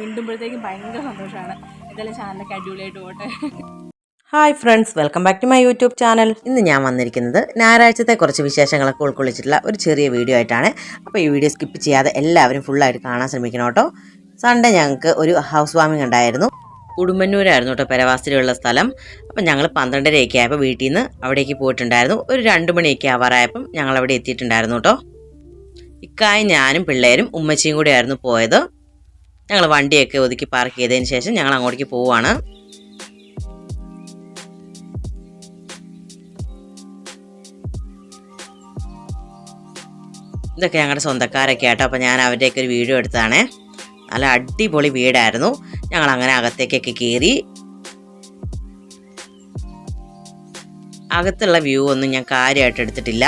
മിണ്ടുമ്പോഴത്തേക്കും ഭയങ്കര സന്തോഷമാണ്. എന്തായാലും ചാനലൊക്കെ അടിപൊളിയായിട്ട് പോട്ടെ. Hi friends welcome back to my YouTube channel. ഇന്ന് ഞാൻ വന്നിരിക്കുന്നത് ഞായറാഴ്ചത്തെ കുറച്ച് വിശേഷങ്ങളൊക്കെ ഉൾക്കൊള്ളിച്ചിട്ടുള്ള ഒരു ചെറിയ വീഡിയോ ആയിട്ടാണ്. അപ്പോൾ ഈ വീഡിയോ സ്കിപ്പ് ചെയ്യാതെ എല്ലാവരും ഫുള്ളായിട്ട് കാണാൻ ശ്രമിക്കണം കേട്ടോ. സൺഡേ ഞങ്ങൾക്ക് ഒരു ഹൗസ് വാമിംഗ് ഉണ്ടായിരുന്നു. ഉടുമ്പന്നൂരായിരുന്നു കേട്ടോ പെരവാസത്തിലുള്ള സ്ഥലം. അപ്പം ഞങ്ങൾ പന്ത്രണ്ടരയൊക്കെ ആയപ്പോൾ വീട്ടിൽ നിന്ന് അവിടേക്ക് പോയിട്ടുണ്ടായിരുന്നു. ഒരു രണ്ട് മണിയൊക്കെ ആവാറായപ്പം ഞങ്ങൾ അവിടെ എത്തിയിട്ടുണ്ടായിരുന്നു കേട്ടോ. ഇക്കായും ഞാനും പിള്ളേരും ഉമ്മച്ചിയും കൂടെ ആയിരുന്നു പോയത്. ഞങ്ങൾ വണ്ടിയൊക്കെ ഒതുക്കി പാർക്ക് ചെയ്തതിന് ശേഷം ഞങ്ങൾ അങ്ങോട്ടേക്ക് പോവുകയാണ് ഇതൊക്കെ ഞങ്ങളുടെ സ്വന്തക്കാരൊക്കെ ആട്ടോ. അപ്പോൾ ഞാൻ അവരുടെയൊക്കെ ഒരു വീഡിയോ എടുത്തതാണേ. നല്ല അടിപൊളി വീടായിരുന്നു. ഞങ്ങൾ അങ്ങനെ അകത്തേക്കൊക്കെ കയറി അകത്തുള്ള വ്യൂ ഒന്നും ഞാൻ കാര്യമായിട്ട് എടുത്തിട്ടില്ല.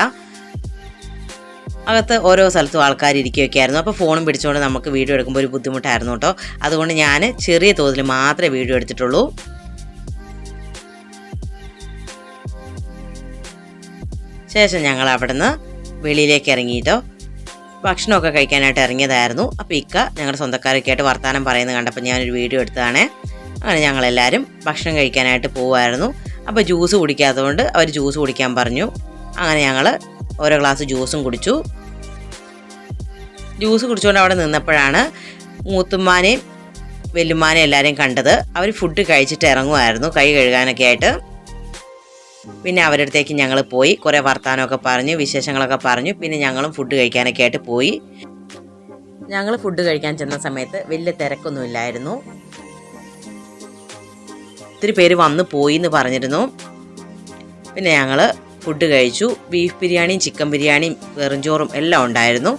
അകത്ത് ഓരോ സ്ഥലത്തും ആൾക്കാർ ഇരിക്കുകയൊക്കെ ആയിരുന്നു അപ്പോൾ ഫോണും പിടിച്ചുകൊണ്ട് നമുക്ക് വീഡിയോ എടുക്കുമ്പോൾ ഒരു ബുദ്ധിമുട്ടായിരുന്നു കേട്ടോ. അതുകൊണ്ട് ഞാൻ ചെറിയ തോതിൽ മാത്രമേ വീഡിയോ എടുത്തിട്ടുള്ളൂ. ശേഷം ഞങ്ങൾ അവിടുന്ന് വെളിയിലേക്ക് ഇറങ്ങിയിട്ടോ ഭക്ഷണമൊക്കെ കഴിക്കാനായിട്ട് ഇറങ്ങിയതായിരുന്നു. അപ്പോൾ ഇക്ക ഞങ്ങളുടെ സ്വന്തക്കാരൊക്കെ ആയിട്ട് വർത്തമാനം പറയുന്നത് കണ്ടപ്പോൾ ഞാനൊരു വീഡിയോ എടുത്തതാണേ. അങ്ങനെ ഞങ്ങളെല്ലാവരും ഭക്ഷണം കഴിക്കാനായിട്ട് പോകുമായിരുന്നു അപ്പോൾ ജ്യൂസ് കുടിക്കാത്തതുകൊണ്ട് അവർ ജ്യൂസ് കുടിക്കാൻ പറഞ്ഞു. അങ്ങനെ ഞങ്ങൾ ഓരോ ഗ്ലാസ് ജ്യൂസും കുടിച്ചു. ജ്യൂസ് കുടിച്ചുകൊണ്ട് അവിടെ നിന്നപ്പോഴാണ് മൂത്തുമ്മാനെയും വെല്ലുമാനെയും എല്ലാവരെയും കണ്ടത്. അവർ ഫുഡ് കഴിച്ചിട്ട് ഇറങ്ങുമായിരുന്നു. കൈ കഴുകാനൊക്കെ ആയിട്ട്. പിന്നെ അവരുടെ അടുത്തേക്ക് ഞങ്ങൾ പോയി. കുറേ വർത്തമാനമൊക്കെ പറഞ്ഞു വിശേഷങ്ങളൊക്കെ പറഞ്ഞു. പിന്നെ ഞങ്ങളും ഫുഡ് കഴിക്കാനൊക്കെ ആയിട്ട് പോയി. ഞങ്ങൾ ഫുഡ് കഴിക്കാൻ ചെന്ന സമയത്ത് വലിയ തിരക്കൊന്നുമില്ലായിരുന്നു ഒത്തിരി പേര് വന്ന് പോയി എന്ന് പറഞ്ഞിരുന്നു. പിന്നെ ഞങ്ങൾ ഫുഡ് കഴിച്ചു. ബീഫ് ബിരിയാണിയും ചിക്കൻ ബിരിയാണിയും വെറുംചോറും എല്ലാം ഉണ്ടായിരുന്നു.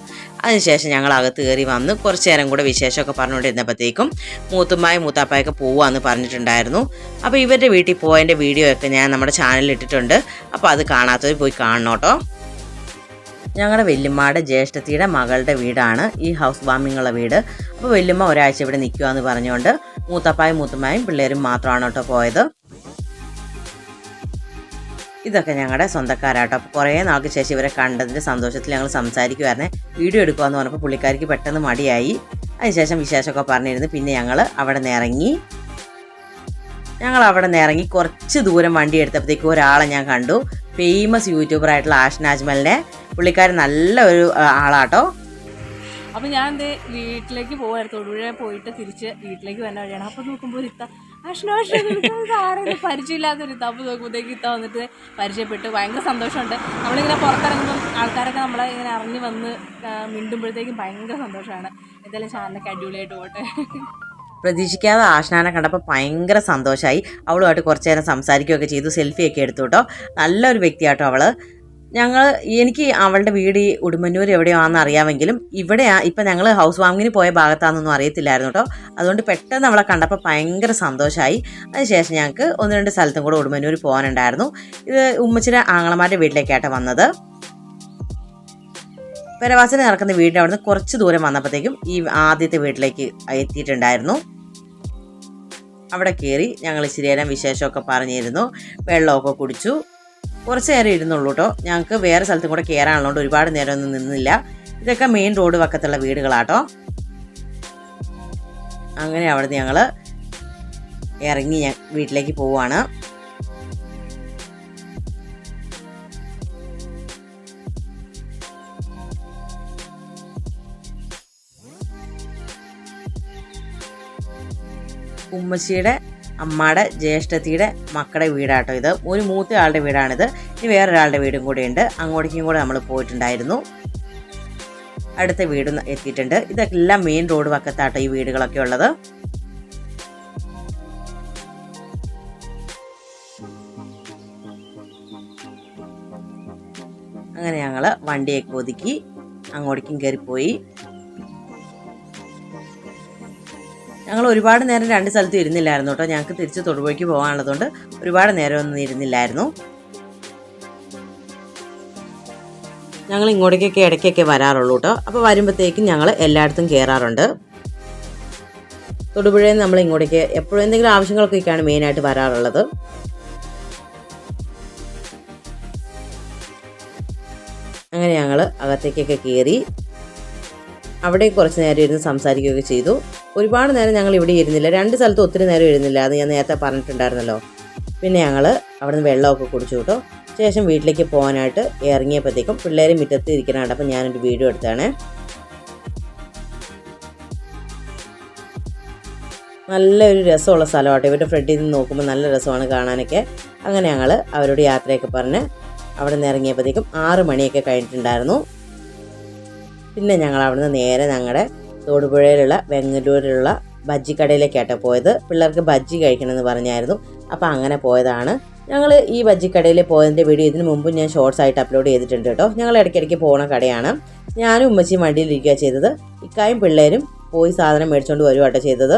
അതിനുശേഷം ഞങ്ങൾ അകത്ത് കയറി വന്ന് കുറച്ച് നേരം കൂടെ വിശേഷമൊക്കെ പറഞ്ഞുകൊണ്ടിരുന്നപ്പോഴത്തേക്കും മൂത്തുമ്മായും മൂത്താപ്പായൊക്കെ പോവാന്ന് പറഞ്ഞിട്ടുണ്ടായിരുന്നു. അപ്പോൾ ഇവരുടെ വീട്ടിൽ പോയതിന്റെ വീഡിയോ ഒക്കെ ഞാൻ നമ്മുടെ ചാനലിൽ ഇട്ടിട്ടുണ്ട്. അപ്പോൾ അത് കാണാത്തവർ പോയി കാണണം കേട്ടോ. ഞങ്ങളുടെ വെല്ലുമ്മയുടെ ജ്യേഷ്ഠത്തിയുടെ മകളുടെ വീടാണ്. ഈ ഹൗസ് വാമിങ്ങുള്ള വീട്. അപ്പോൾ വെല്ലുമ്മ ഒരാഴ്ച ഇവിടെ നിൽക്കുക എന്ന് പറഞ്ഞുകൊണ്ട് മൂത്തപ്പായും മൂത്തുമ്മായും പിള്ളേരും മാത്രമാണ് കേട്ടോ പോയത്. ഇതൊക്കെ ഞങ്ങളുടെ സ്വന്തക്കാരാട്ടോ. അപ്പോൾ കുറേ നാൾക്ക് ശേഷം ഇവരെ കണ്ടതിന്റെ സന്തോഷത്തിൽ ഞങ്ങൾ സംസാരിക്കുമായിരുന്നേ വീഡിയോ എടുക്കുകയെന്ന് പറഞ്ഞപ്പോൾ പുള്ളിക്കാരിക്ക് പെട്ടെന്ന് മടിയായി. അതിനുശേഷം വിശേഷമൊക്കെ പറഞ്ഞിരുന്നു. പിന്നെ ഞങ്ങൾ അവിടെ നിന്ന് ഇറങ്ങി ഞങ്ങൾ അവിടെ നിന്ന് ഇറങ്ങി കുറച്ച് ദൂരം വണ്ടി എടുത്തപ്പോഴത്തേക്ക് ഒരാളെ ഞാൻ കണ്ടു. ഫേമസ് യൂട്യൂബർ ആയിട്ടുള്ള ആഷ് നാജ്മലിനെ പുള്ളിക്കാരൻ നല്ല ഒരു ആളാട്ടോ. അപ്പോൾ ഞാൻ വീട്ടിലേക്ക് പോകായിരുന്നു തൊടുപുഴ പോയിട്ട് തിരിച്ച് വീട്ടിലേക്ക് വന്ന വഴിയാണ്. അപ്പോൾ നോക്കുമ്പോൾ ഇത്ത ആരെയും പരിചയമില്ലാത്തൊരു പരിചയമില്ലാത്ത ഒരു നോക്കുമ്പോഴത്തേക്ക് വന്നിട്ട് പരിചയപ്പെട്ട്. ഭയങ്കര സന്തോഷമുണ്ട്. നമ്മളിങ്ങനെ പുറത്തിറങ്ങുമ്പം ആൾക്കാരൊക്കെ നമ്മളെ ഇങ്ങനെ ഇറങ്ങി വന്ന് മിണ്ടുമ്പോഴത്തേക്കും ഭയങ്കര സന്തോഷമാണ്. എന്തായാലും ചാനലൊക്കെ അടിപൊളിയായിട്ട് പോട്ടെ. പ്രതീക്ഷിക്കാതെ ആഷ്നാനെ കണ്ടപ്പോൾ ഭയങ്കര സന്തോഷമായി അവളുമായിട്ട് കുറച്ച് നേരം സംസാരിക്കുകയൊക്കെ ചെയ്തു സെൽഫിയൊക്കെ എടുത്തു കേട്ടോ. നല്ലൊരു വ്യക്തിയാട്ടോ അവൾ. ഞങ്ങൾ എനിക്ക് അവളുടെ വീട് ഈ ഉടുമ്പന്നൂർ എവിടെയാണെന്ന് അറിയാമെങ്കിലും ഇവിടെയാ ഇപ്പം ഞങ്ങൾ ഹൗസ് വാമിങ്ങിന് പോയ ഭാഗത്താണെന്നൊന്നും അറിയത്തില്ലായിരുന്നു കേട്ടോ. അതുകൊണ്ട് പെട്ടെന്ന് അവളെ കണ്ടപ്പോൾ ഭയങ്കര സന്തോഷമായി അതിനുശേഷം ഞങ്ങൾക്ക് ഒന്ന് രണ്ട് സ്ഥലത്തും കൂടെ ഉടുമ്പന്നൂർ പോകാനുണ്ടായിരുന്നു. ഇത് ഉമ്മച്ചിയുടെ ആങ്ങളമാരുടെ വീട്ടിലേക്കായിട്ട് വന്നത്. പെരവാസിന് നടക്കുന്ന വീടിന്റെ അവിടുന്ന് കുറച്ച് ദൂരം വന്നപ്പോഴത്തേക്കും ഈ ആദ്യത്തെ വീട്ടിലേക്ക് എത്തിയിട്ടുണ്ടായിരുന്നു. അവിടെ കയറി ഞങ്ങൾ നേരം വിശേഷമൊക്കെ പറഞ്ഞിരുന്നു. വെള്ളമൊക്കെ കുടിച്ചു. കുറച്ച് നേരം ഇരുന്നുള്ളൂ കേട്ടോ. ഞങ്ങൾക്ക് വേറെ സ്ഥലത്തും കൂടെ കയറാനുള്ളതുകൊണ്ട് ഒരുപാട് നേരം ഒന്നും നിന്നില്ല. ഇതൊക്കെ മെയിൻ റോഡ് വക്കത്തുള്ള വീടുകളാട്ടോ. അങ്ങനെ അവിടുന്ന് ഞങ്ങൾ ഇറങ്ങി ഞാൻ വീട്ടിലേക്ക് പോവാണ്. ഉമ്മച്ചിയുടെ അമ്മയുടെ ജ്യേഷ്ഠത്തിയുടെ മക്കളുടെ വീടാട്ടോ ഇത്. ഒരു മൂത്ത ആളുടെ വീടാണിത്. ഇനി വേറൊരാളുടെ വീടും കൂടെ ഉണ്ട് അങ്ങോട്ടേക്കും കൂടെ നമ്മൾ പോയിട്ടുണ്ടായിരുന്നു. അടുത്ത വീടും എത്തിയിട്ടുണ്ട്. ഇതെല്ലാം മെയിൻ റോഡ് വക്കത്താട്ടോ ഈ വീടുകളൊക്കെ ഉള്ളത്. അങ്ങനെ ഞങ്ങൾ വണ്ടിയൊക്കെ ഒതുക്കി അങ്ങോട്ടേക്കും കയറിപ്പോയി ഞങ്ങൾ ഒരുപാട് നേരം രണ്ട് സ്ഥലത്ത് ഇരുന്നില്ലായിരുന്നു കേട്ടോ. ഞങ്ങൾക്ക് തിരിച്ച് തൊടുപുഴയ്ക്ക് പോകാനുള്ളതുകൊണ്ട് ഒരുപാട് നേരം ഒന്നും ഇരുന്നില്ലായിരുന്നു. ഞങ്ങൾ ഇങ്ങോട്ടേക്കൊക്കെ ഇടയ്ക്കൊക്കെ വരാറുള്ളൂ കേട്ടോ. അപ്പോൾ വരുമ്പോഴത്തേക്കും ഞങ്ങൾ എല്ലായിടത്തും കയറാറുണ്ട് തൊടുപുഴയിൽ നമ്മൾ ഇങ്ങോട്ടേക്ക് എപ്പോഴും എന്തെങ്കിലും ആവശ്യങ്ങൾക്കൊക്കെയാണ് മെയിനായിട്ട് വരാറുള്ളത്. അങ്ങനെ ഞങ്ങൾ അകത്തേക്കൊക്കെ കയറി അവിടെ കുറച്ച് നേരം ഇരുന്ന് സംസാരിക്കുകയൊക്കെ ചെയ്തു. ഒരുപാട് നേരം ഞങ്ങൾ ഇവിടെ ഇരുന്നില്ല. രണ്ട് സ്ഥലത്ത് ഒത്തിരി നേരം ഇരുന്നില്ല അത് ഞാൻ നേരത്തെ പറഞ്ഞിട്ടുണ്ടായിരുന്നല്ലോ. പിന്നെ ഞങ്ങൾ അവിടുന്ന് വെള്ളമൊക്കെ കുടിച്ചു കേട്ടോ. ശേഷം വീട്ടിലേക്ക് പോകാനായിട്ട് ഇറങ്ങിയപ്പോഴത്തേക്കും പിള്ളേരെ മുറ്റത്ത് ഇരിക്കണുണ്ട് അപ്പം ഞാനൊരു വീഡിയോ എടുത്താണ്. നല്ലൊരു രസമുള്ള സ്ഥലമാട്ടോ. ഇവരുടെ ഫ്രണ്ടിൽ നിന്ന് നോക്കുമ്പോൾ നല്ല രസമാണ് കാണാനൊക്കെ. അങ്ങനെ ഞങ്ങൾ അവരോട് യാത്രയൊക്കെ പറഞ്ഞ് അവിടെ നിന്ന് ഇറങ്ങിയപ്പോഴത്തേക്കും ആറ് മണിയൊക്കെ കഴിഞ്ഞിട്ടുണ്ടായിരുന്നു. പിന്നെ ഞങ്ങൾ അവിടുന്ന് നേരെ ഞങ്ങളുടെ തോടുപുഴയിലുള്ള വെങ്ങല്ലൂരിലുള്ള ബജ്ജി കടയിലേക്കാട്ടോ പോയത്. പിള്ളേർക്ക് ബജ്ജി കഴിക്കണമെന്ന് പറഞ്ഞായിരുന്നു. അപ്പോൾ അങ്ങനെ പോയതാണ്. ഞങ്ങൾ ഈ ബജ്ജി കടയിൽ പോയതിന്റെ വീഡിയോ ഇതിന് മുമ്പ് ഞാൻ ഷോർട്സ് ആയിട്ട് അപ്ലോഡ് ചെയ്തിട്ടുണ്ട് കേട്ടോ. ഞങ്ങൾ ഇടയ്ക്കിടയ്ക്ക് പോകുന്ന കടയാണ്. ഞാനും ഉമ്മച്ചിയും വണ്ടിയിലിരിക്കുക ചെയ്തത്. ഇക്കായും പിള്ളേരും പോയി സാധനം മേടിച്ചുകൊണ്ട് വരുവാട്ടോ ചെയ്തത്.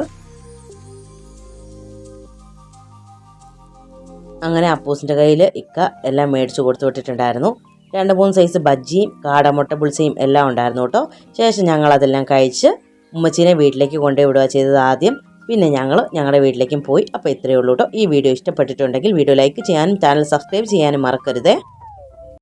അങ്ങനെ അപ്പൂസിന്റെ കയ്യിൽ ഇക്ക എല്ലാം മേടിച്ച് കൊടുത്തു വിട്ടിട്ടുണ്ടായിരുന്നു. രണ്ട് മൂന്ന് സൈസ് ബജ്ജിയും കാടമുട്ട പുളിസയും എല്ലാം ഉണ്ടായിരുന്നു കേട്ടോ. ശേഷം ഞങ്ങൾ അതെല്ലാം കഴിച്ച് ഉമ്മച്ചീനെ വീട്ടിലേക്ക് കൊണ്ടുപോയി വിടുക ചെയ്തത് ആദ്യം. പിന്നെ ഞങ്ങൾ ഞങ്ങളുടെ വീട്ടിലേക്കും പോയി. അപ്പോൾ ഇത്രയേ ഉള്ളൂ കേട്ടോ. ഈ വീഡിയോ ഇഷ്ടപ്പെട്ടിട്ടുണ്ടെങ്കിൽ വീഡിയോ ലൈക്ക് ചെയ്യാനും ചാനൽ സബ്സ്ക്രൈബ് ചെയ്യാനും മറക്കരുതേ.